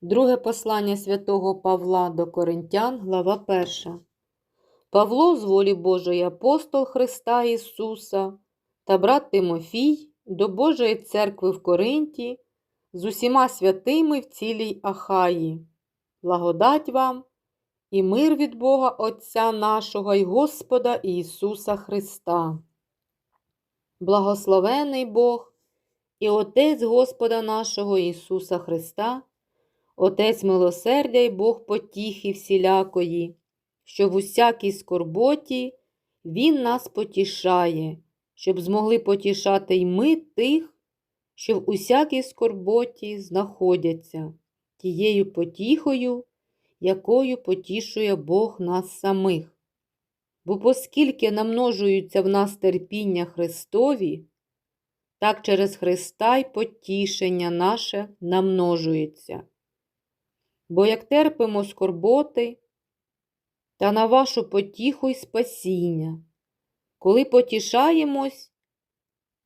Друге послання святого Павла до Коринтян, глава 1. Павло з волі Божої апостол Христа Ісуса та брат Тимофій до Божої церкви в Коринті з усіма святими в цілій Ахаї. Благодать вам і мир від Бога Отця нашого і Господа Ісуса Христа. Благословений Бог і Отець Господа нашого Ісуса Христа, Отець милосердя й Бог потіхи всілякої, що в усякій скорботі Він нас потішає, щоб змогли потішати й ми тих, що в усякій скорботі знаходяться, тією потіхою, якою потішує Бог нас самих. Бо оскільки намножуються в нас терпіння Христові, так через Христа й потішення наше намножується. Бо як терпимо скорботи, та на вашу потіху й спасіння, коли потішаємось,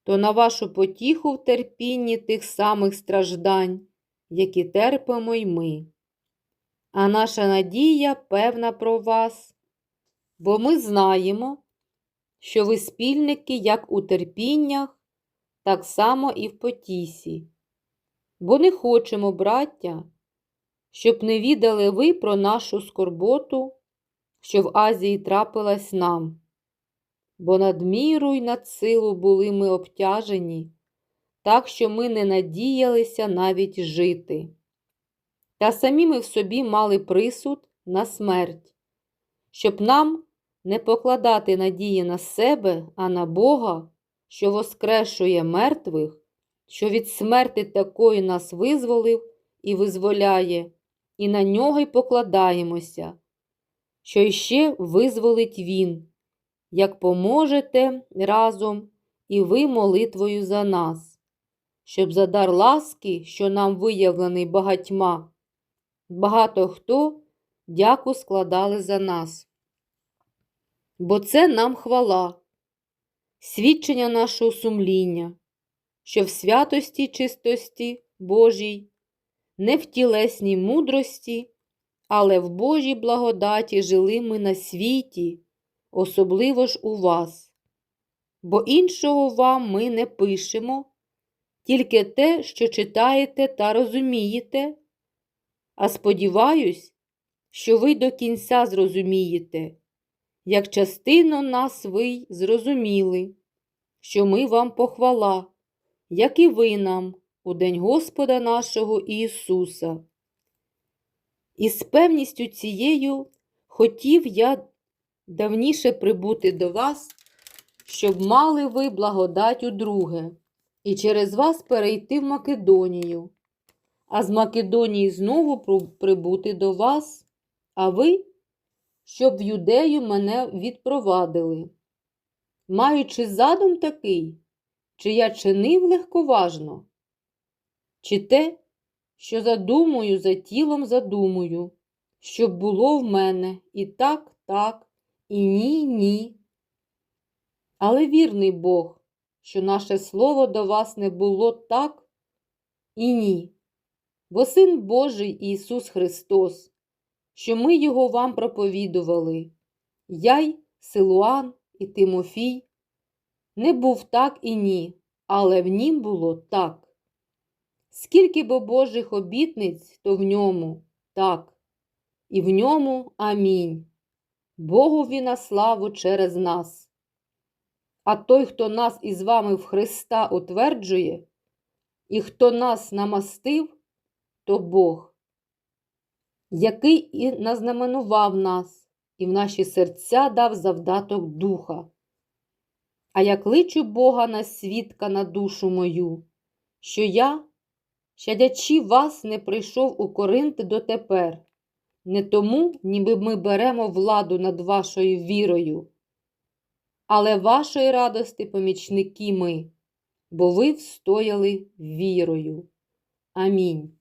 то на вашу потіху в терпінні тих самих страждань, які терпимо й ми. А наша надія певна про вас, бо ми знаємо, що ви спільники як у терпіннях, так само і в потісі. Бо не хочемо, браття, щоб не відали ви про нашу скорботу, що в Азії трапилась нам, бо надміру й над силу були ми обтяжені, так що ми не надіялися навіть жити. Та самі ми в собі мали присуд на смерть, щоб нам не покладати надії на себе, а на Бога, що воскрешує мертвих, що від смерти такої нас визволив і визволяє, і на нього й покладаємося, що іще визволить Він, як поможете разом і ви молитвою за нас, щоб за дар ласки, що нам виявлений багатьма, багато хто дяку складали за нас. Бо це нам хвала, свідчення нашого сумління, що в святості чистості Божій, не в тілесній мудрості, але в Божій благодаті жили ми на світі, особливо ж у вас. Бо іншого вам ми не пишемо, тільки те, що читаєте та розумієте, а сподіваюсь, що ви до кінця зрозумієте, як частину нас ви зрозуміли, що ми вам похвала, як і ви нам у день Господа нашого Ісуса. І з певністю цією хотів я давніше прибути до вас, щоб мали ви благодать удруге, і через вас перейти в Македонію, а з Македонії знову прибути до вас, а ви, щоб в юдею мене відпровадили. Маючи задум такий, чи я чинив легковажно, чи те, що задумую за тілом задумую, щоб було в мене і так, так, і ні, ні. Але вірний Бог, що наше слово до вас не було так і ні, бо Син Божий Ісус Христос, що ми Його вам проповідували, я й Силуан і Тимофій, не був так і ні, але в нім було так. Скільки бо Божих обітниць, то в ньому так, і в ньому амінь. Богові на славу через нас. А той, хто нас із вами в Христа утверджує, і хто нас намастив, то Бог, який і назнаменував нас, і в наші серця дав завдаток духа. А я кличу Бога на свідка на душу мою, що я щадячи вас, не прийшов у Коринт дотепер, не тому, ніби ми беремо владу над вашою вірою, але вашої радости помічники ми, бо ви встояли вірою. Амінь.